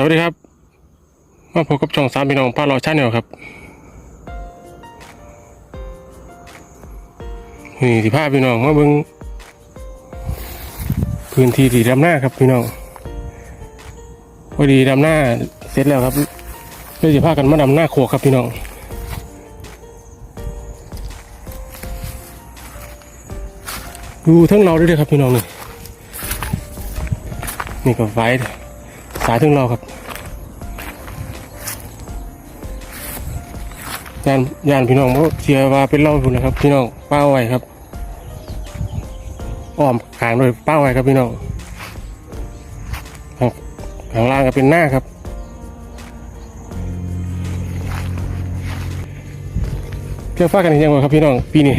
สวัสดีครับ มาพบกับช่องสามพี่น้องป้าลอชาแนลครับ นี่สิพาพี่น้องมาเบิ่งพื้นที่ที่ดำหน้าครับพี่น้องพอดีดำหน้าเสร็จแล้วครับเลยสิพากันมาดำหน้าโคกครับพี่น้องดูทั้งเราด้วยครับพี่น้องนี่นี่ก็ไฟ สายทั้งเราครับยานยานพี่น้องบ่เสียว่าเป็นเล่าอยู่นะครับ พี่น้องเป้าไว้ครับอ้อมขางโดยเป้าไว้ครับพี่น้องข้างข้างล่างก็เป็นหน้าครับเที่ยวฟ้ากันยังไงครับพี่น้องปีนี้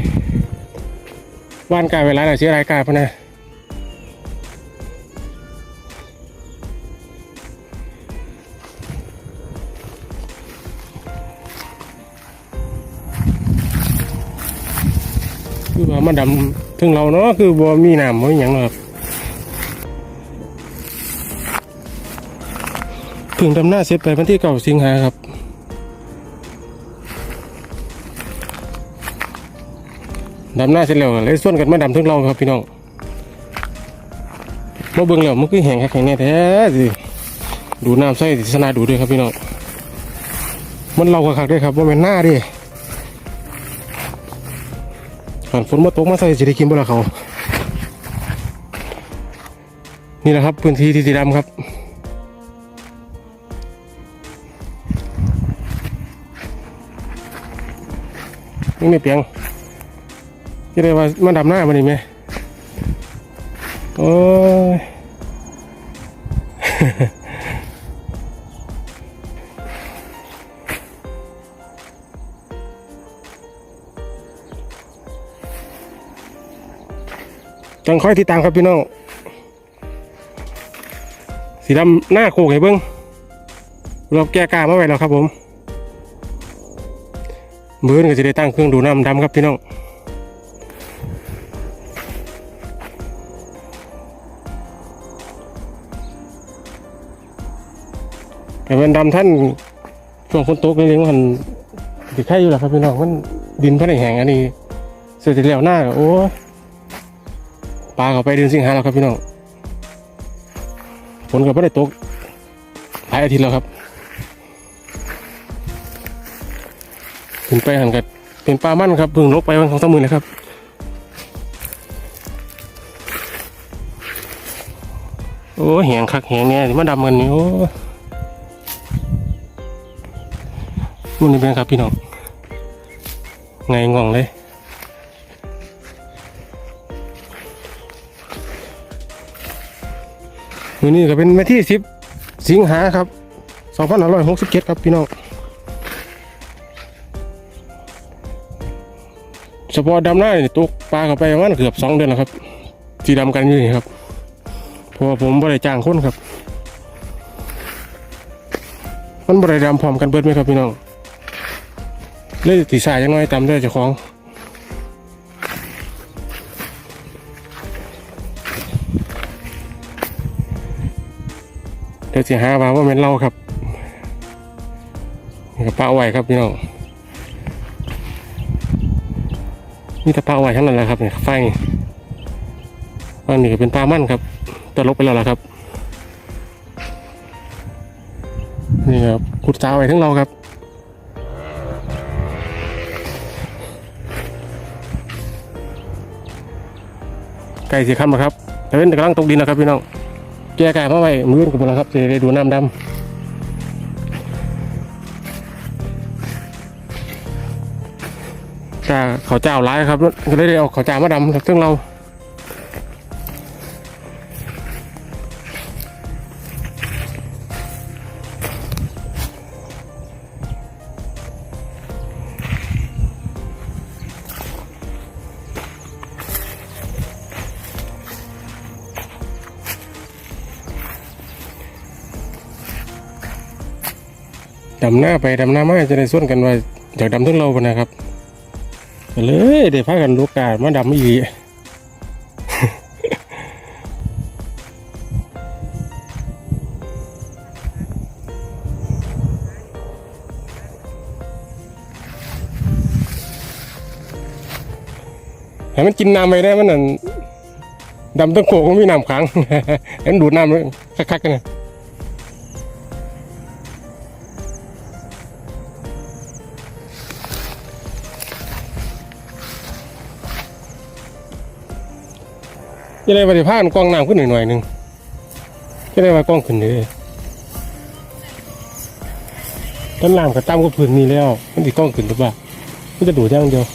ว่านกายเวลาไหนเสียรายกายพะนะ คือว่ามาดำถึงเราเนาะคือบ่มีน้ำบ่มีหยังหรอกครับถึงดำหน้าเสร็จไปวันที่เก้าสิงหาครับดำหน้าเสร็จแล้วเลยส่วนกันมาดำถึงเราครับพี่น้องมาเบิ่งแล้วมันคือแห้งครับแห้งแน่แท้สิดูน้ำใส่สนาดูด้วยครับพี่น้องมันเราก็คักด้วยครับว่าเป็นหน้าดิ ฝนฝนมาตกมาใส่จะได้กินบ่ละเขา นี่แหละครับพื้นที่ที่สีดำครับนี่ไม่เปียงจะได้ว่ามันดำหน้ามันนี่ไหมโอ้ย จังค่อยติดตามครับพี่น้องสีดำหน้าโคกให้เบิ้งเราแก้กามาไว้แล้วครับผมมือนก็จะได้ตั้งเครื่องดูน้ำดำครับพี่น้องแต่มันดำท่านช่วงฝนตกนี่เองมันติดไข่อยู่แหละครับพี่น้องมันดินพันแห้งอันนี้เสร็จแล้วหน้าโอ้ ปลาเข้าไปเดือนสิงหาแล้วครับพี่น้องฝนก็ไม่ได้ตกหลายอาทิตย์แล้วครับขึ้นไปหันกับเป็นปลามั่นครับเพิ่งลกไปวันของสามมื่นนะครับโอ้แหงคักแหงเนี่ยมาดำกันนี่โอ้ยนู่นนี่เป็นครับพี่น้องไงง่องเลย มือนี้ก็เป็นวันที่สิบสิงหาครับสองพันห้าร้อยหกสิบเจ็ดครับพี่น้องเฉพาะดำหน้าเนี่ยตกปลาเข้าไปประมาณเกือบสองเดือนแล้วครับที่ดำกันอยู่นี่ครับเพราะว่าผมบริจ้างคนครับ มันบริดำพร้อมกันเบิดไหมครับพี่น้องเลยตีสายยังน้อยตามด้วยเจ้าของ ดี๋ยวจะหาว่าว่าเป็นเราครับนี่ก็ป้าเอาไว้ครับพี่น้องนี่แต่ป้าเอาไว้ทั้งนั้นแหละครับเนี่ยไฟนี่อันนี้เป็นปลามั่นครับตลกไปแล้วล่ะครับนี่ครับขุดสาวไว้ทั้งเราครับไก่สีคำนะครับแต่เป็นกำลังตกดินนะครับพี่น้อง แก้ไก่มาไว้มือกับผมแล้วครับจะได้ดูน้ำดำจ้าเขาเจ้าร้ายครับก็เลยได้เอาเขาเจ้ามาดำกับซึ่งเรา ดำหน้าไปดำหน้ามาจะได้ส่วนกันว่าจากดำทั้งเราปนะครับเลยเดี๋ยวพากันลุกกาดมาดำไม่อีกให้มันกินน้ำไปได้มันนั่นดำตั้งโขกมันมีน้ำขังเห็นดูดน้ำเลยคักๆกันนะ จะได้ปฏิภาณกองน้ำขึ้นหน่อยหน่อยหนึ่งจะได้ว่ากองขึ้นเลยต้นน้ำกับตั้มก็พื้นนี่แล้ว มันติกล้องขึ้นหรือเปล่ามันจะดูดย่างเดียว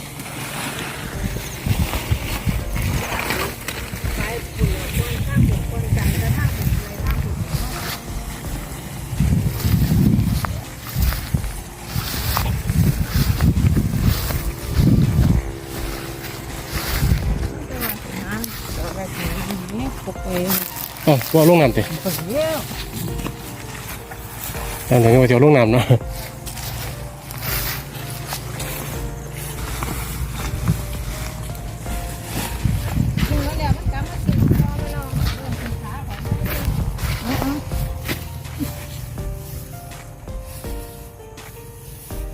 นี่ปกเองอ๋อว่าลงน้ำเตะปกเยี่ยวนั่นเดี๋ยวว่าจะลงน้ำเนาะ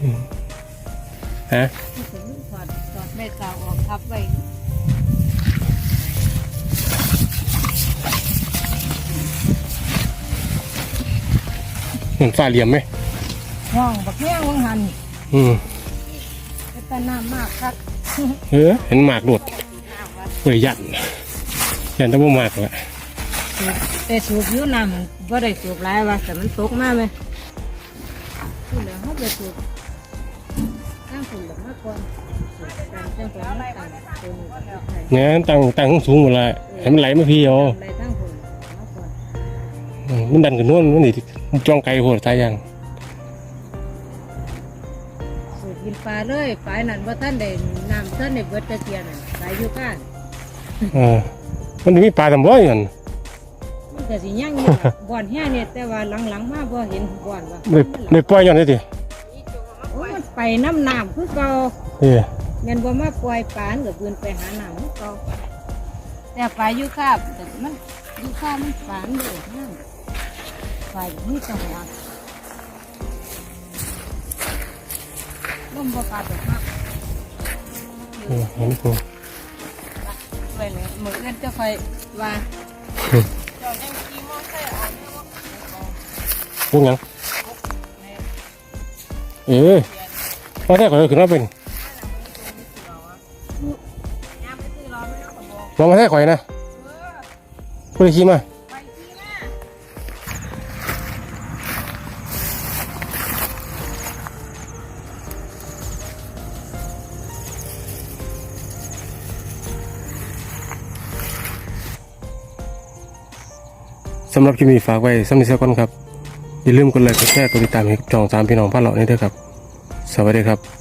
กิน เหมือนฟ้าเหลี่ยมไหมห้องบักแห้งวังหันอืมเป็นตาน้ำมากครับเออเห็นหมากโดดเฮ้ยยันยันแต้องบ่หมากละแต่สูบอยูน้ำมันบ่ได้สูบหลายว่าแต่มันตกมากไหมคือเหลือเขาไปสูบตั้งฝุ่นแบบมากก่อนสูบกันจังหวะมันต่างตัวนี้กับไทยเนี่ยตั้งตั้งสูงหมดละให้มันไหลมาพี่เอาอะไรตั้ง มมันดันขึ้นโน่นมันนี่จ้องไกลโหดตายยังสูบกินปลาเลยปลานั่นว่าท่านได้น้ำท่านได้เบิดตะเกียนน่ะปลาอยู่ก้านเออมันมีปลาทำบ่อยกันมันก็สิย่างอยู่บ่อนแห่เนี่ยแต่ว่าหลังๆมาบ่เห็นบ่อนว่าเลยเลยปล่อยย้อนได้ทีโอ้ยมันไปน้ำน้ำคือเก่าเออแม่นบ่มาปล่อยปลามันก็เบือนไปหาน้ำคือเก่าแต่ปลาอยู่คาบแต่มันอยู่คาบมันปลามันอยู่น้ำปลาอยู่ นี่จังหวะลมบ่ปลาตกมากเออเห็นกูไปเลยมือเอื้อนจะคอยว่าพวกหยังเออพอได้ก่อนขึ้นมาเป็นมองมาให้ข่อยนะพูดขี้มา สำหรับคลิปนี้ฝากไว้สำหรับเสียก่อนครับ อย่าลืมกดไลค์กดแชร์กดติดตามให้กับช่องสามพี่น้องพาเราเนี่ยด้วยครับ สวัสดีครับ